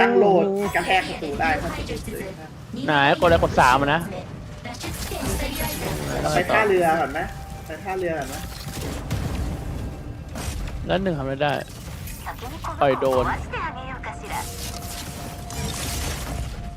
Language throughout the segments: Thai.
ตั้งโหลดกระแทกประตูได้ถ้าสมมติเลยนะไหนกดอะไรกดสามอะนะไปท่าเรือก่อนไหมไปท่าเรือก่อนไหมแล้วหนึ่งทำอะไรได้ ปล่อยโดน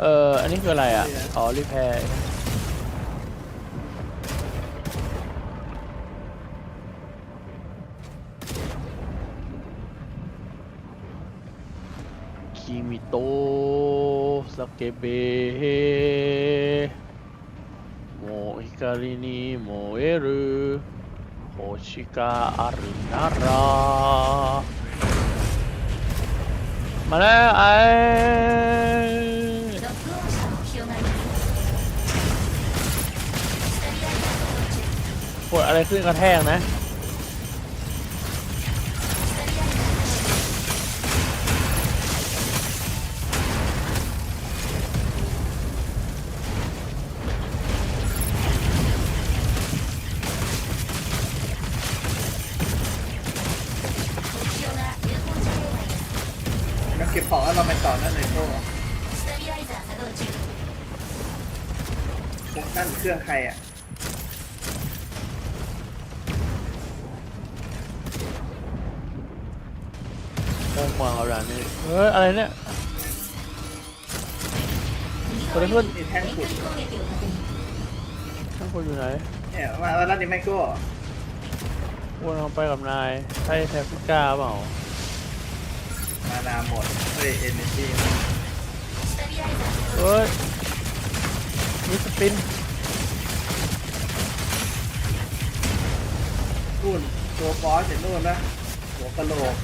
เอออันนี้คืออะไรอะ อ๋อรีแพร์คิ มิโตะสเกเบโมฮิการินิโมเอรุโฮชิกาอารุนารามาแล้วไอ้กดอะไรขึ้นกระแทกนะ แล้วนั่นนี่ไม่โก้วนลงไปกับนายใช่แทฟิก้าเปล่ามานาหมดเฮ้ยเอเนจีเฮ้ยมีสปินนู่นตัวฟอสเห็นนู่นนะหัวกะโหลก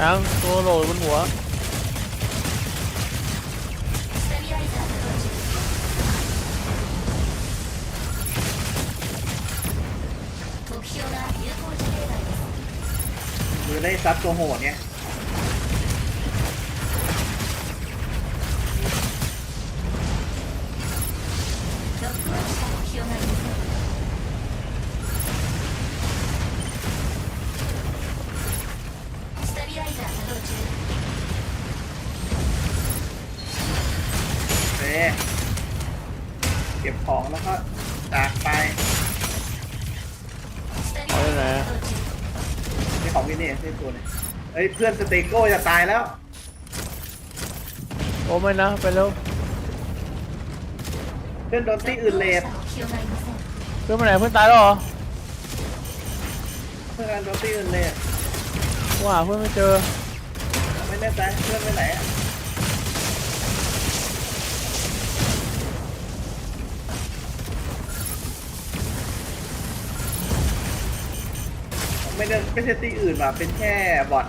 ยังตัวโหลดบนหัวมือได้ซัดตัวโหดเนี่ย นี่ของวินนี่ที่ตัวเนี่ยเอ้ยเพื่อนสเตโก้จะตายแล้วโอ้ไม่นะไปเร็วเพื่อนโดนที่อื่นเลดเพื่อนไปไหนเพื่อนตายแล้วเหรอเพื่อนโดนที่อื่นเลดว่าหาเพื่อนไม่เจอไม่แน่ใจเพื่อนไปไหนอะ ไม่ได้ไม่ใช่ตีอื่นว่ะเป็นแค่บอท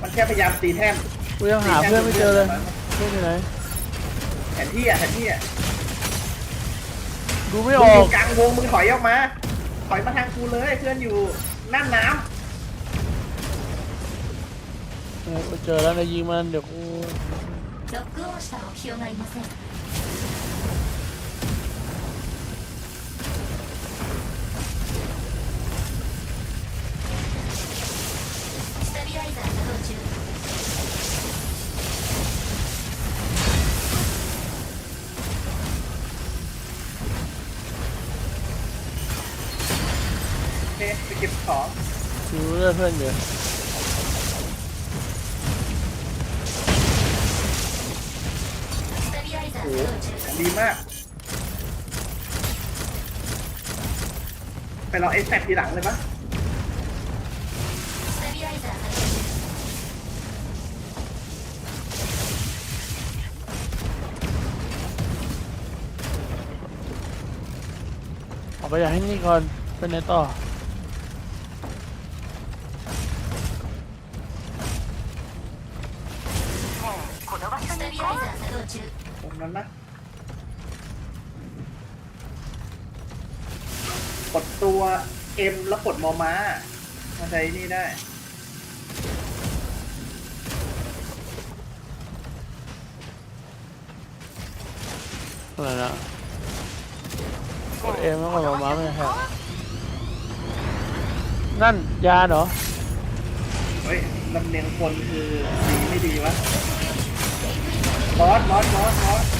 มันแค่พยายามตีแท่น กูยังหาเพื่อนไม่เจอเลย เพื่อนอยู่ไหน แผนที่อ่ะแผนที่อ่ะ ดูไม่ มึ อง อ อก ยู่กลางวงมึงถอยออกมา ถอยมาทางกูเลยเพื่อนอยู่นั่นน้ เออกูเจอแล้วนายยิงมันเดี๋ยวกู ロックオンした目標がいません พื่อนอยู่โอ้โหดีมาก ไปรอไอ้แซบทีหลังเลยปะเอาไปอย่าให้นี่ก่อนเป็นไงต่อ M แล้วกดมอม้ามาใช้นี่ได้ อะไรนะกดเอ็มแล้วกดลงมาไม่ใช่เหรอนั่นยาเหรอเฮ้ยลำเนียงคนคือดีไม่ดีวะบอสบอสบอสบอส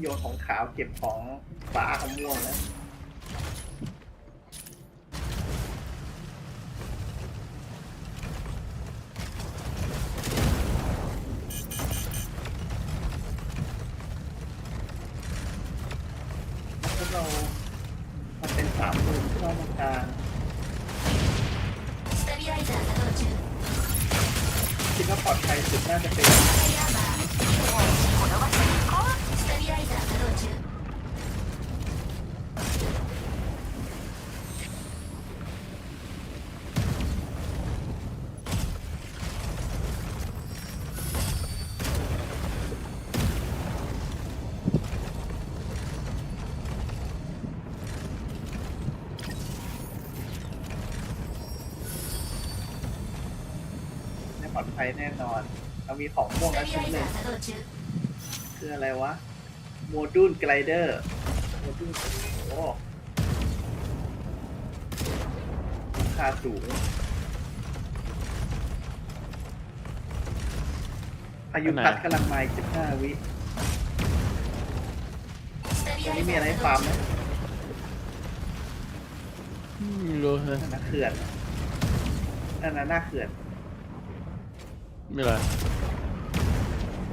โยนของขาวเก็บของฟ้าของม่วงนะ ลอดภัยแน่นอน เรามีของม่วงแล้วชิ้นหนึ่งคืออะไรวะ โมดูลไกลเดอร์ โมดูลโอ้คาสูงพายุพัดกำลังมาสิบห้าวิตรงนี้มีอะไรฟาร์มไหมไม่รู้เลยหน้าเขื่อนอัน่หน้าเขื่อน มีอะไร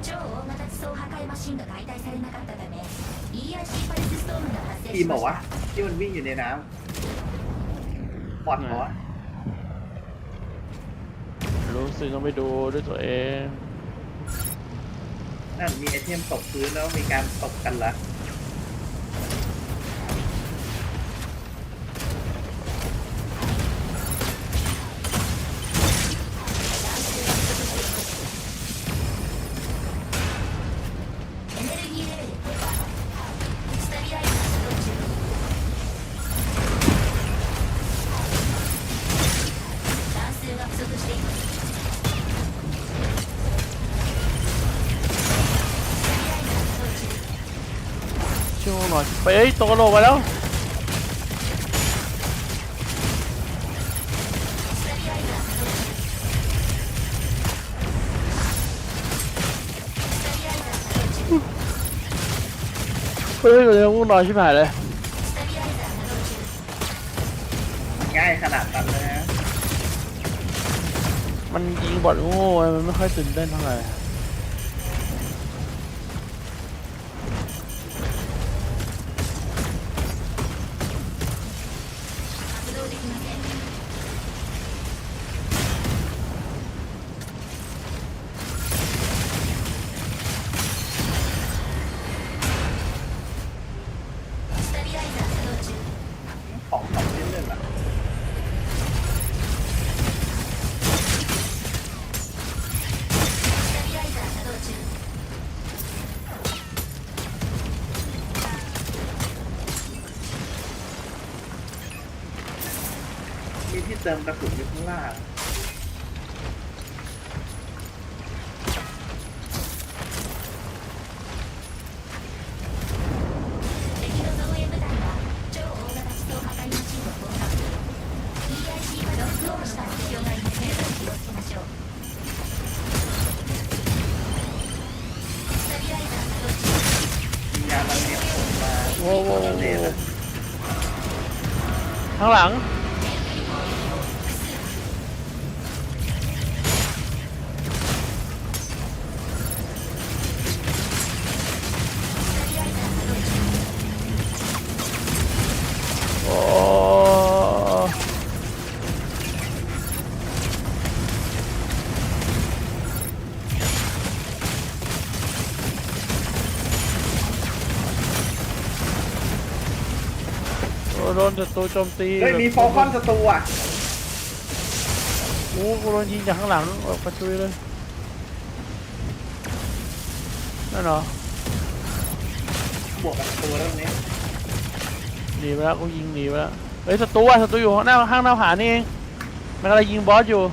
超大型地層破壊マシンが解体されなかったため EIC パルスストームが発生 ทีม し บ ま อก し ว่า た ที่มันวิ่งอยู่ในน้ำบอดเหรอวะ รู้สึกต้องไปดูด้วยตัวเอง นั่นมีไอเทมตกพื้นแล้วมีการตกกันละ エネ ไปเอ้ยตกกระโหลกมาแล้วเฮ้ยเร็วพวกนอนชิบหายเลยง่ายขนาดนั้นเลยนะ มันยิงบอดโง่มันไม่ค่อยตื่นเต้นเท่าไหร่ ที่เติมกระสุนอยู่ข้างล่าง ศัตรูโจมตีเฮ้ยมีฟอลคอนศัตรูอะโอ้กูโดนยิงจากข้างหลังออกกระจุยเลยนั่นเหรอบวกกับศัตรูแล้วตรงนี้หนีไปแล้วกูยิงหนีไปแล้วเฮ้ยศัตรูอะศัตรูอยู่ข้างหน้าข้างหน้าผานี่เองมันกำลังยิงบอสอยู่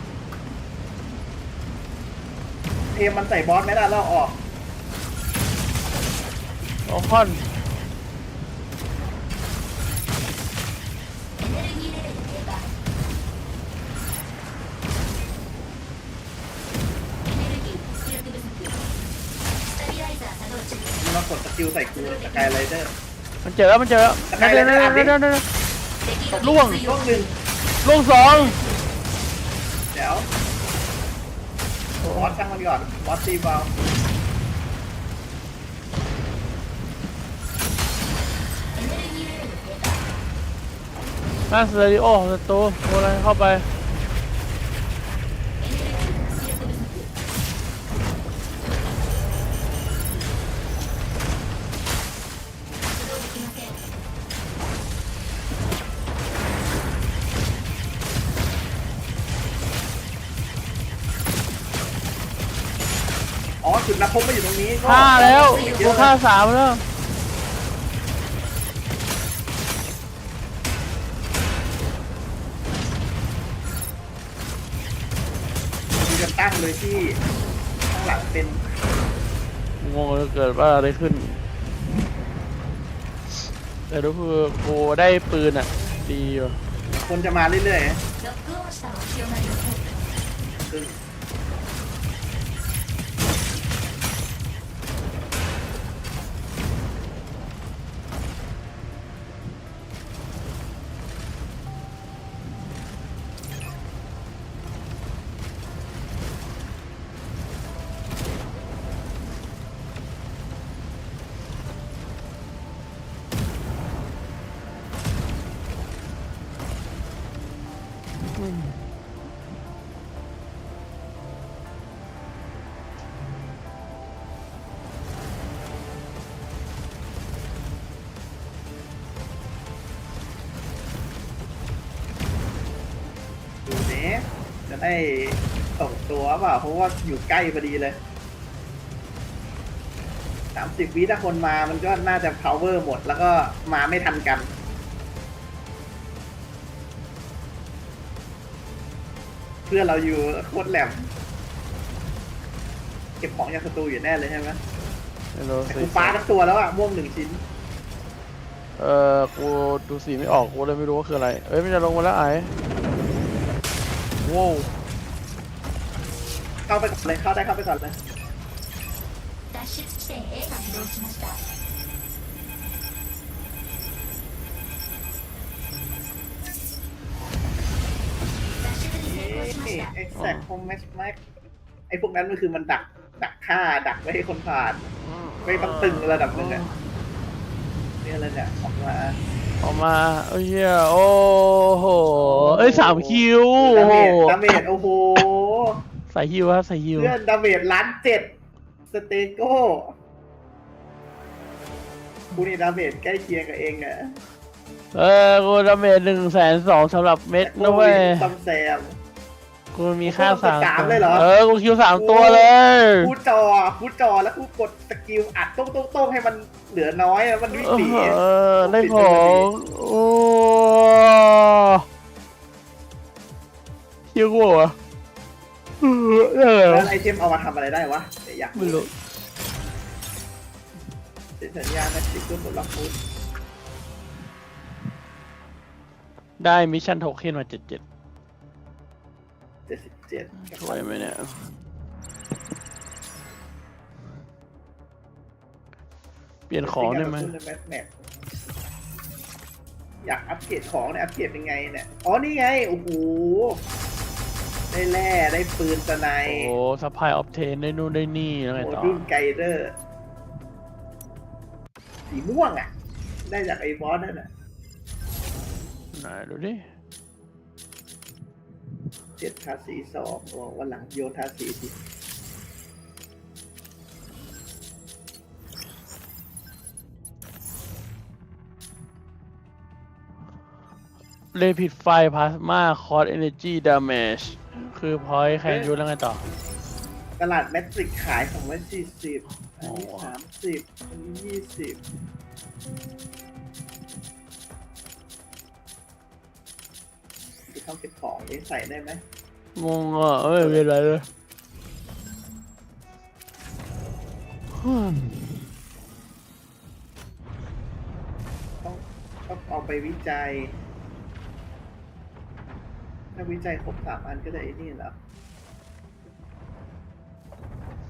เทมมันใส่บอสไม่ได้แล้วเอาออกโอคอน กดสกิลใส่กูสกายไรเดอร์มันเจอแล้วมันเจอนั่นนั่นนั่นนั่นนั่นล่วงล่วงหนึ่งล่วงสองเดี๋ยวบอสช่างมันก่อนบอสตีเบานั่นสเตอริโอศัตรูโบราณเข้าไป จุดนับพบม่อยู่ตรงนี้ก็ห้าแล้วกูฆ่าสามแล้วกูจะตั้งเลยที่ข้างหลังเป็นงงเลืเกิดว่าอะไรขึ้น แต่รู้คือกูได้ปืนอะ ดีอยู่คนจะมาเรื่อยๆ The อย ได้ส่งตัวเปล่าเพราะว่าอยู่ใกล้พอดีเลยสามสิบวิถ้าคนมามันก็น่าจะ power หมดแล้วก็มาไม่ทันกัน เพื่อนเราอยู่โคตรแหลม เก็บของจากศัตรูอยู่แน่เลยใช่ไหมไม่รู้แต่สิกูปาทั้งตัวแล้วอะม่วงหนึ่งชิ้น เออกูดูสีไม่ออกกูเลยไม่รู้ว่าคืออะไร เอ้ยมันจะลงมาแล้วไอ้ ว้าว เข้าไปก่อนเลย เข้าได้เข้าไปก่อนเลย 脱出地点 A が起動しました脱出に成功しま นี่ した ไอ้แซกโฮมแม็กแม็กไอ้พวกนั้นมันคือมันดัก ดักฆ่า ดักไม่ให้คนผ่าน ไม่ต้องตึงระดับหนึ่งอะนี่อะไรเนี่ยออกมา ออกมาเอ้ยเหี้ยโอ้โหเอ้ยสามคิวดาโอ้โหเมจดาเมจโอ้โห ใส่ฮิวครับใส่ฮิวเพื่อนดาเมจล้านเจ็ดสเตโก้กูนี่ดาเมจใกล้เคียงกับเองอะเออกูดาเมจหนึ่งแสนสองสำหรับเม็ดนะเว้ย ซัมแซม กูมีค่าสามสามตัวเลยเหรอ เออ กูคิวสามตัวเลย พูดจอพูดจอแล้วกูกดสกิลอัดโต้งโต้งโต้งให้มันเหลือน้อยแล้วมันวิ่งหนี เออ ได้ของโอ้คิวกูเหรอเออเออแล้วไอเทมเอามาทำอะไรได้วะเดี๋ยวอยากไม่รู้เซ็นสัญญาณนะติดตัวบนล็อกฟูดได้มิชชั่นโทเค็นมาเจ็ดเจ็ด เจ็ดสิบเจ็ดช่วยไหมเนี่ยเปลี่ยนของได้ไหมแมปแมปอยากอัปเกรดของเนี่ยอัปเกรดยังไงเนี่ยอ๋อนี่ไงโอ้โหได้แร่ได้ปืนสไนโอ้สปายออฟเทนได้นู่นได้นี่แล้วไงโมต่อดูลไกเดอร์สีม่วงอะ ได้จากไอ้บอสนั่นน่ะไหนดูดิ เจ็ดทาสีสองโอ้วันหลังโยนทาสีทีเลพิดไฟพลาสมาคอร์ดเอเนจีดามจคือพอยแคนยูแล้วไงต่อ ตลาดแมทริกขายสองร้อยสี่สิบอันนี้อ๋อสามสิบอันนี้ยี่สิบ ดูเขาเก็บของนี้ใส่ได้ไหมงงอะไม่เป็นไรเลยฮึ่มต้องต้องเอาไปวิจัย ถ้าวิจัยครบสามอันก็จะไอ้นี่เหรอ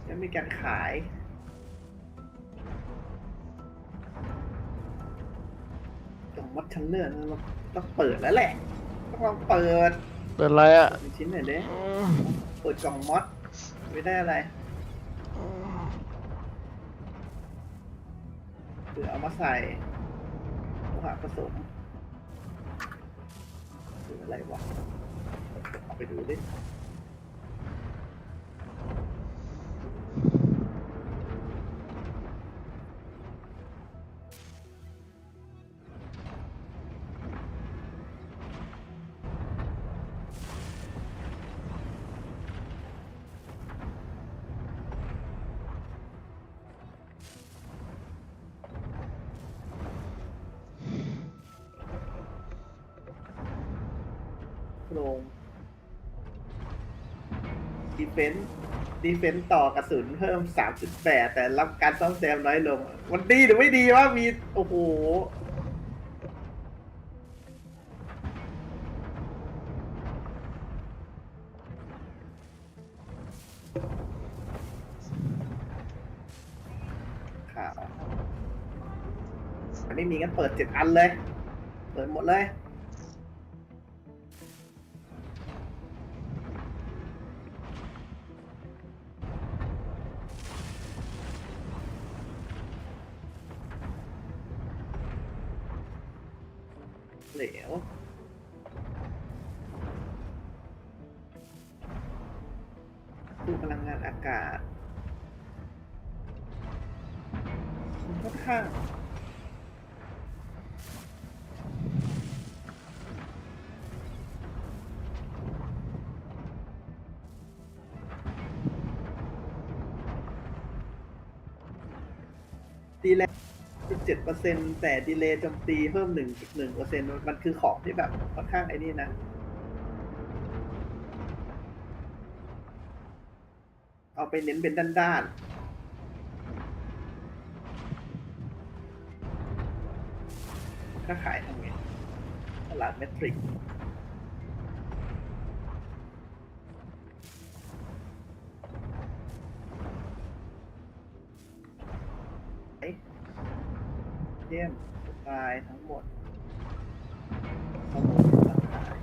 แล้วมีการขายกล่องมัดชั้นเลื่อนเราต้องเปิดแล้วแหละ ต้องลองเปิดเป็นไรอะมีชิ้นหน่อยเด้อืมเปิดกล่องมอดไม่ได้อะไรคือเอามาใส่โลหะผสมคืออะไรวะเอาไปดูดิ โครงดีเฟน s ์ดีเฟน s ์ต่อกระสุนเพิ่ม 3.8 แต่รับการซ่อมแซมน้อยลง มันดีหรือไม่ดีวะมี โอ้โห ข่าวไม่มีงั้นเปิดเจ็ดอันเลย เปิดหมดเลย เหลวดูพลังงานอากาศค่อนข้าง 17%แต่ดีเลย์โจมตีเพิ่ม 1.1%มันคือของที่แบบค่อนข้างไอ้นี่นะ เอาไปเน้นเป็นด้านๆถ้าขายทำไง ตลาดเมทริก เยี่ยมตล์ทั้งหมดข้อมูลราคาย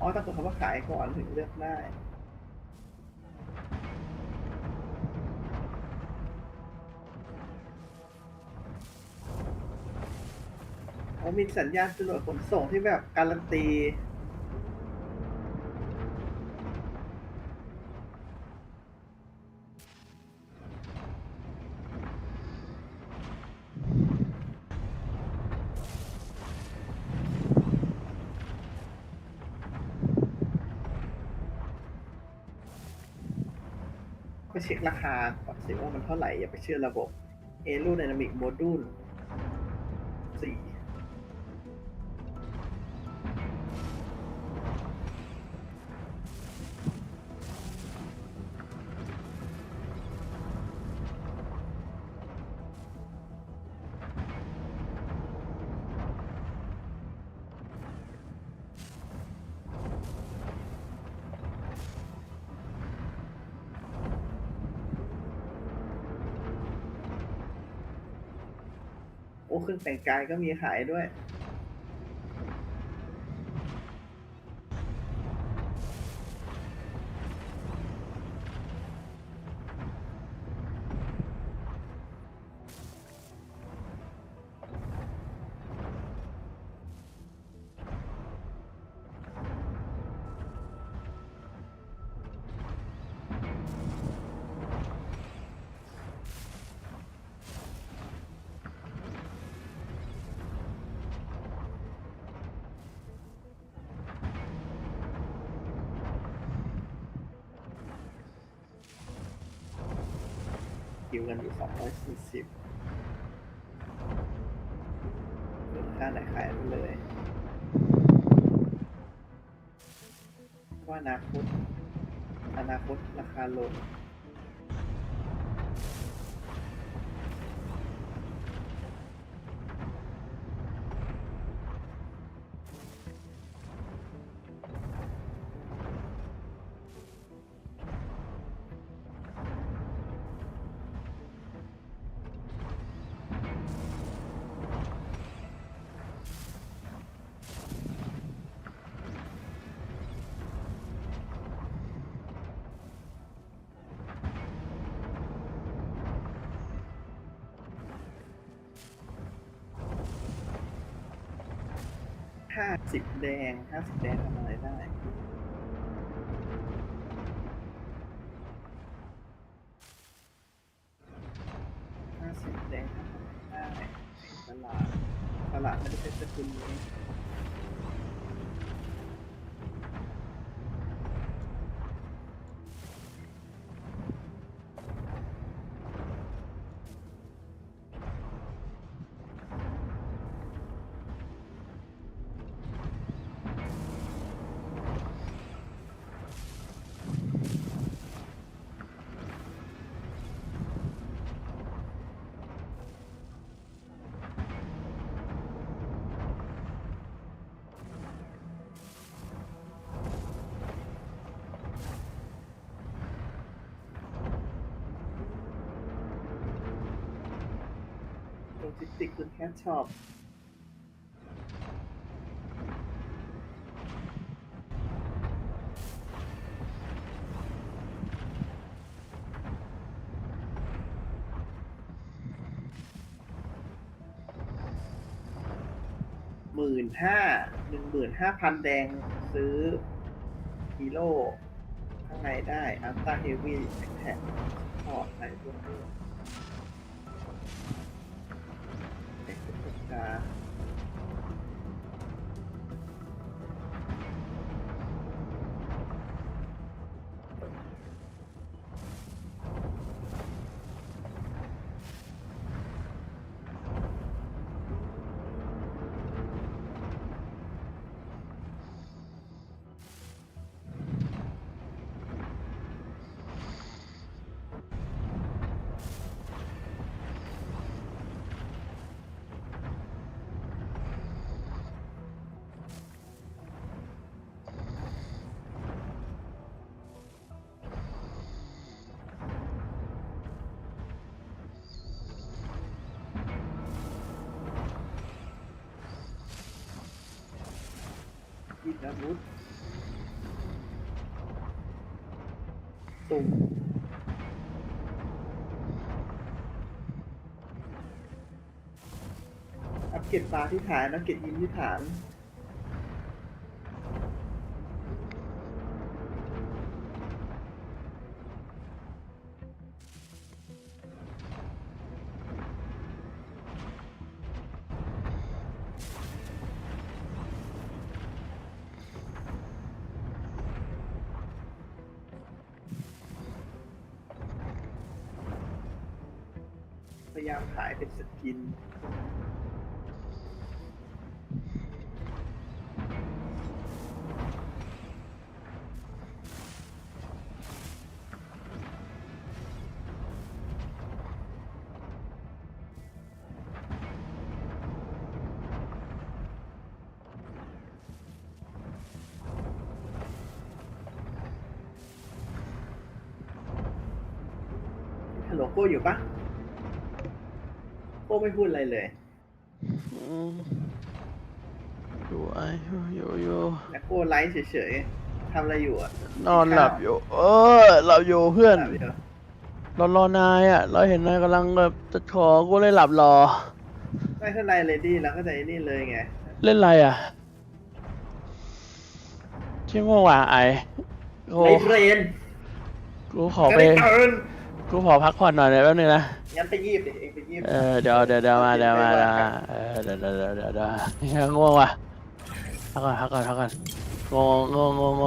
อ๋อต้องกดคำว่าขายก่อนถึงเลือกได้อ๋อมีสัญญาณจรวดขนส่งที่แบบการันตี เช็คราคาก่อนสิว่ามันเท่าไหร่อย่าไปเชื่อระบบ a e r o d y n a m i c Module โอ้เครื่องแต่งกายก็มีขายด้วย สองร้อยสี่สิบเหลือค่าไหนขายไปเลย ว่าอนาคตอนาคตราคาลง สิบแดงห้าสิบแดงทำอะไรได้ ห้าสิบแดงทำอะไรได้ตลาดตลาดไม่ได้เป็นสกุลนี้ โลจิสติกคุณแค่ชอบหมื่นห้าหนึ่งหมื่นห้าพันแดงซื้อฮีโร่ข้างในได้อัลต้าเฮฟวี่แท็กพอร์ตอะไรพวกนี้ เวุธตุ่มอัพเกรดฟ้าที่ฐานอัพเกรดยินที่ฐาน โหลโก้อยู่ปะโก้ไม่พูดอะไรเลยอืมอยู่ไอ้อยู่อยู่แล้วโก้ไลฟ์เฉยๆทำอะไรอยู่อะนอนหลับอยู่ เออหลับอยู่เพื่อนหลับอยู่รอรอนายอะ เราเห็นนายกำลังแบบจะขอกูเลยหลับรอ ไม่ขึ้นไรเลยดิแล้วก็จะไอ้นี่เลยไง เล่นอะไรอะชื่อง่วงว่ะไอ้โอ้ไอ้เบรนกูขอไปไม่ได้เกิน กูขอพักผ่อนหน่อยนะแป๊บนึงนะ งั้นไปยีบดิเองไปยีบเออเดี๋ยวเดี๋ยวเดี๋ยวมาเดี๋ยวมาเดี๋ยวมาเออเดี๋ยวเดี๋ยวเดี๋ยวเดี๋ยวเดี๋ยวง่วงว่ะพักก่อนพักก่อนพักก่อนง่วงง่วงง่วงง่วง